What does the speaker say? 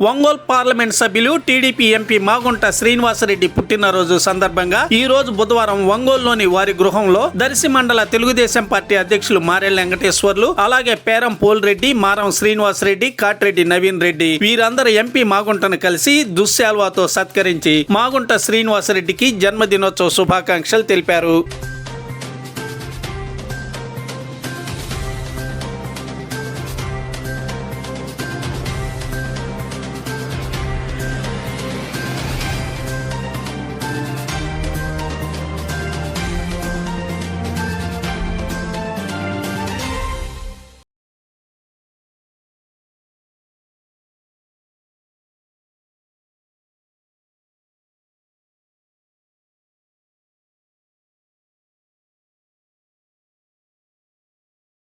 Ongole parliament సభ్యులు TDP MP Magunta Srinivasa Reddy పుట్టినరోజు సందర్భంగా ఈ రోజు బుధవారం ఒంగోలులోని వారి గృహంలో దర్శి మండల తెలుగుదేశం పార్టీ అధ్యక్షులు మారెల్ వెంకటేశ్వర్లు అలాగే పేరం పోల్రెడ్డి మారం శ్రీనివాసరెడ్డి కాట్రెడ్డి నవీన్ రెడ్డి వీరందరూ ఎంపీ మాగుంటను కలిసి దుశ్శాల్వాతో సత్కరించి మాగుంట శ్రీనివాసరెడ్డికి జన్మదినోత్సవ శుభాకాంక్షలు తెలిపారు.